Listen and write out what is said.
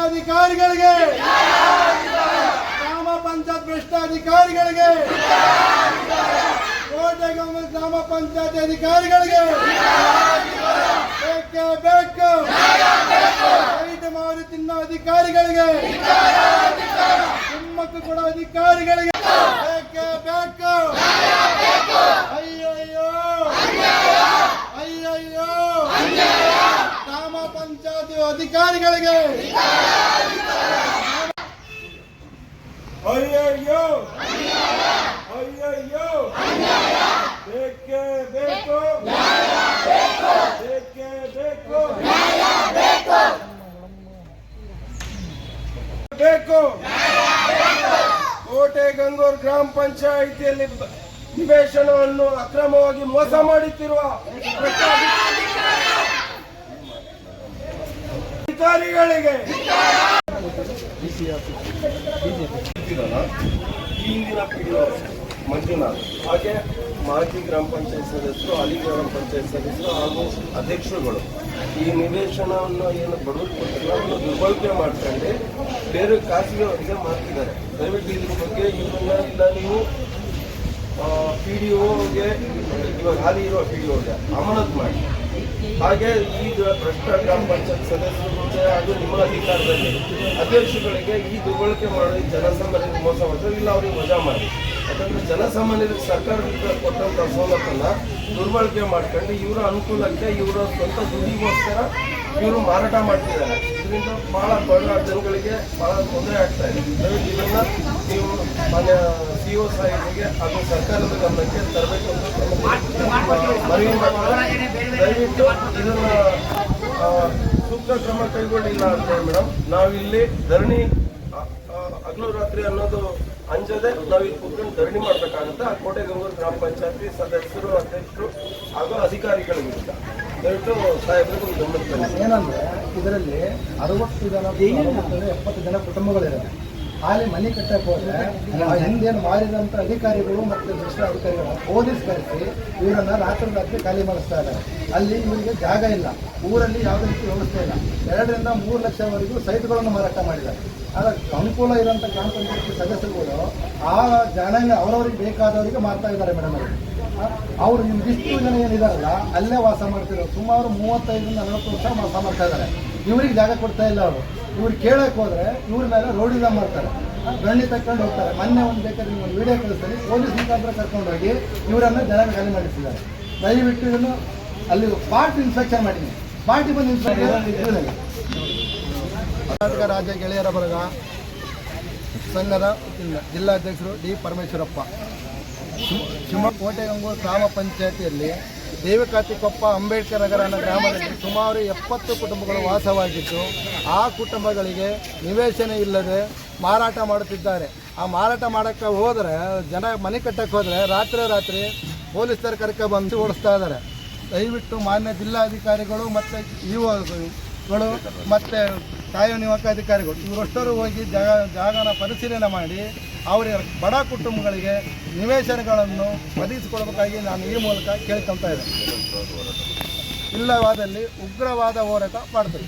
ಭ್ರಷ್ಟಾಧಿಕಾರಿಗಳಿಗೆ ಗ್ರಾಮ ಪಂಚಾಯತ್ ಭ್ರಷ್ಟಾಧಿಕಾರಿಗಳಿಗೆ ಕೋಟೆಗೊಮ್ಮ ಗ್ರಾಮ ಪಂಚಾಯತ್ ಅಧಿಕಾರಿಗಳಿಗೆ, ಬೇಕೇ ಬೇಕು. ಐದು ಮಾರಿ ತಿನ್ನೋ ಅಧಿಕಾರಿಗಳಿಗೆ, ಕುಮ್ಮಕ್ಕು ಕೊಡೋ ಅಧಿಕಾರಿಗಳಿಗೆ, ಬೇಕೇ ಬೇಕು. ಅಯ್ಯಯ್ಯೋ. ಅಯ್ಯಯ್ಯೋ. ಗ್ರಾಮ ಪಂಚಾಯತಿ ಅಧಿಕಾರಿಗಳಿಗೆ. ಅಯ್ಯಯ್ಯೋ. ಅಯ್ಯಯ್ಯೋ. ಬೇಕೇ ಬೇಕು. ಬೇಕೇ ಬೇಕು. ಬೇಕು. ಕೋಟೆ ಗಂಗೂರ್ ಗ್ರಾಮ ಪಂಚಾಯಿತಿಯಲ್ಲಿ ನಿವೇಶನವನ್ನು ಅಕ್ರಮವಾಗಿ ಮೋಸ ಮಾಡುತ್ತಿರುವ ಪಿಡಿಒ ಮಂಜುನಾಥ್. ಹಾಗೆ ಮಾಜಿ ಗ್ರಾಮ ಪಂಚಾಯತ್ ಸದಸ್ಯರು, ಅಲಿ ಗ್ರಾಮ ಪಂಚಾಯತ್ ಸದಸ್ಯರು ಹಾಗೂ ಅಧ್ಯಕ್ಷರುಗಳು. ಈ ನಿವೇಶನವನ್ನು ಏನು ಬಡವರು ಕೊಟ್ಟಿಲ್ಲ ಅದನ್ನು ದುರ್ಬಳಕೆ ಮಾಡ್ಕೊಂಡು ಬೇರೆ ಖಾಸಗಿ ಅವರಿಗೆ ಮಾಡ್ತಿದ್ದಾರೆ. ದಯವಿಟ್ಟು ಇದ್ರ ಬಗ್ಗೆ ಇವನ್ನ ಇಲ್ಲ, ನೀವು ಪಿ ಡಿ ಒಗೆ ಇವಾಗ ಹಾಲಿ ಇರುವ ಪಿ ಡಿ ಒಗೆ ಅಮಾನತ್ ಮಾಡಿ. ಹಾಗೆ ಈಗ ಭ್ರಷ್ಟ ಗ್ರಾಮ ಪಂಚಾಯತ್ ಸದಸ್ಯರಿಗೆ ಅದು ನಿಮ್ಮ ಅಧಿಕಾರದಲ್ಲಿ ಅಧ್ಯಕ್ಷಗಳಿಗೆ ಈ ದುರ್ಬಳಕೆ ಮಾಡಿ ಜನಸಾಮಾನ್ಯರಿಗೆ ಮೋಸ ಮಾಡಿದ್ರೆ ಇಲ್ಲ, ಅವ್ರಿಗೆ ಮಜಾ ಮಾಡಿ. ಯಾಕಂದ್ರೆ ಜನಸಾಮಾನ್ಯರಿಗೆ ಸರ್ಕಾರದಿಂದ ಕೊಟ್ಟಂತ ಸವಲತ್ತನ್ನ ದುರ್ಬಳಕೆ ಮಾಡ್ಕೊಂಡು ಇವರ ಅನುಕೂಲಕ್ಕೆ ಇವರ ಸ್ವಂತ ದುಡ್ಡಿಗೋಸ್ಕರ ಇವರು ಮಾರಾಟ ಮಾಡ್ತಿದ್ದಾರೆ. ಇದರಿಂದ ಬಹಳ ಬಡ ಜನಗಳಿಗೆ ಬಹಳ ತೊಂದರೆ ಆಗ್ತಾ ಇದೆ. ದಯವಿಟ್ಟು ಇದನ್ನ ನೀವು ಮಾನ್ಯ ಸಿ ಒ ಸಾಹೇಬರಿಗೆ ಹಾಗೂ ಸರ್ಕಾರದ ಗಮನಕ್ಕೆ ತರಬೇಕು ಮನವಿ ದಯವಿಟ್ಟು ಇದನ್ನ ಸೂಕ್ತ ಕ್ರಮ ಕೈಗೊಂಡಿಲ್ಲ ಅಂತ ಮೇಡಮ್ ನಾವಿಲ್ಲಿ ಧರಣಿ ಹಗಲು ರಾತ್ರಿ ಅನ್ನೋದು ಅಂಜದೆ ನಾವಿಲ್ಲಿ ಕೂತ್ಕೊಂಡು ಧರಣಿ ಮಾಡ್ಬೇಕಾಗುತ್ತೆ. ಆ ಗ್ರಾಮ ಪಂಚಾಯತಿ ಸದಸ್ಯರು, ಅಧ್ಯಕ್ಷರು ಹಾಗೂ ಅಧಿಕಾರಿಗಳಿಗಿಂತ ದಯವಿಟ್ಟು ಏನಂದ್ರೆ ಇದರಲ್ಲಿ ಅರವತ್ತು ಜನ ಎಪ್ಪತ್ತು ಜನ ಕುಟುಂಬಗಳಿವೆ ಅಲ್ಲಿ ಮನೆ ಕಟ್ಟಕ್ಕೆ ಹೋದ್ರೆ ಹಿಂದೇನು ಮಾಡಿದಂತ ಅಧಿಕಾರಿಗಳು ಮತ್ತು ಭ್ರಷ್ಟ ಅಧಿಕಾರಿಗಳು ಪೊಲೀಸ್ ಕರೆಸಿ ಇವರನ್ನ ರಾತ್ರಿ ರಾತ್ರಿ ಖಾಲಿ ಮಾಡಿಸ್ತಾ ಇದ್ದಾರೆ. ಅಲ್ಲಿ ಇವರಿಗೆ ಜಾಗ ಇಲ್ಲ. ಊರಲ್ಲಿ ಯಾವುದೇ ರೀತಿ ವ್ಯವಸ್ಥೆ ಇಲ್ಲ. ಎರಡರಿಂದ ಮೂರು ಲಕ್ಷವರೆಗೂ ಸೈಟ್ಗಳನ್ನು ಮಾರಾಟ ಮಾಡಿದ್ದಾರೆ. ಆದ್ರೆ ಅನುಕೂಲ ಇರೋಂಥ ಗ್ರಾಮ ಪಂಚಾಯತಿ ಸದಸ್ಯರುಗಳು ಆ ಜನ ಅವರವರಿಗೆ ಬೇಕಾದವರಿಗೆ ಮಾರ್ತಾ ಇದ್ದಾರೆ ಮೇಡಮ್ ಅವರು. ಅವರು ಇಷ್ಟು ಜನ ಏನಿದಾರಲ್ಲ, ಅಲ್ಲೇ ವಾಸ ಮಾಡ್ತಿರೋ ಸುಮಾರು ಮೂವತ್ತೈದರಿಂದ ನಲವತ್ತು ವರ್ಷ ವಾಸ ಮಾಡ್ತಾ ಇದ್ದಾರೆ. ಇವ್ರಿಗೆ ಜಾಗ ಕೊಡ್ತಾ ಇಲ್ಲ ಅವರು. ಇವ್ರು ಕೇಳಕ್ ಹೋದ್ರೆ ಇವ್ರ ಮೇಲೆ ರೋಡಿಲ್ಲ ಮಾಡ್ತಾರೆ. ಗಣ್ಣಿ ತಕೊಂಡು ಹೋಗ್ತಾರೆ. ಮೊನ್ನೆ ಒಂದು ಬೇಕಾದ್ರೆ ನಿಮ್ಮ ವಿಡಿಯೋ ಕಳಿಸ್ತಾರೆ ಪೊಲೀಸ್ ಮುಖಾಂತರ ಕರ್ಕೊಂಡೋಗಿ ಇವರನ್ನ ಜನ ಖಾಲಿ ಮಾಡಿಸಿದ್ದಾರೆ. ದಯವಿಟ್ಟು ಇದನ್ನು ಅಲ್ಲಿ ಪಾರ್ಟ್ ಇನ್ಸ್ಪೆಕ್ಷನ್ ಮಾಡಿದ್ದೀನಿ ಪಾರ್ಟಿ ಬಂದು ಇನ್ಸ್ಪೆಕ್ಷನ್ ಕರ್ನಾಟಕ ರಾಜ್ಯ ಗೆಳೆಯರ ಬರಗ ಸಂಘದ ಜಿಲ್ಲಾಧ್ಯಕ್ಷರು ಡಿ ಪರಮೇಶ್ವರಪ್ಪ. ಕೋಟೆಗಂಗೂರು ಗ್ರಾಮ ಪಂಚಾಯತಿಯಲ್ಲಿ ದೇವಿಕಾತಿಕೊಪ್ಪ ಅಂಬೇಡ್ಕರ್ ನಗರ ಅನ್ನೋ ಗ್ರಾಮದಲ್ಲಿ ಸುಮಾರು ಎಪ್ಪತ್ತು ಕುಟುಂಬಗಳು ವಾಸವಾಗಿದ್ದು, ಆ ಕುಟುಂಬಗಳಿಗೆ ನಿವೇಶನ ಇಲ್ಲದೆ ಮಾರಾಟ ಮಾಡುತ್ತಿದ್ದಾರೆ. ಆ ಮಾರಾಟ ಮಾಡೋಕ್ಕೆ ಹೋದರೆ, ಜನ ಮನೆ ಕಟ್ಟಕ್ಕೆ ಹೋದರೆ ರಾತ್ರಿ ರಾತ್ರಿ ಪೊಲೀಸರು ಕರ್ಕ ಬಂದು ಓಡಿಸ್ತಾ ಇದ್ದಾರೆ. ದಯವಿಟ್ಟು ಮಾನ್ಯ ಜಿಲ್ಲಾಧಿಕಾರಿಗಳು ಮತ್ತು ಇಒಗಳು ಮತ್ತು ಕಾಯೋ ನಿವಾಕ ಅಧಿಕಾರಿಗಳು ಇವರಷ್ಟರು ಹೋಗಿ ಜಾಗ, ಜಾಗನ ಪರಿಶೀಲನೆ ಮಾಡಿ ಅವರ ಬಡ ಕುಟುಂಬಗಳಿಗೆ ನಿವೇಶನಗಳನ್ನು ಒದಗಿಸಿಕೊಡಬೇಕಾಗಿ ನಾನು ಈ ಮೂಲಕ ಕೇಳ್ಕೊಳ್ತಾ ಇದ್ದೇನೆ. ಇಲ್ಲವಾದಲ್ಲಿ ಉಗ್ರವಾದ ಹೋರಾಟ ಮಾಡ್ತೀವಿ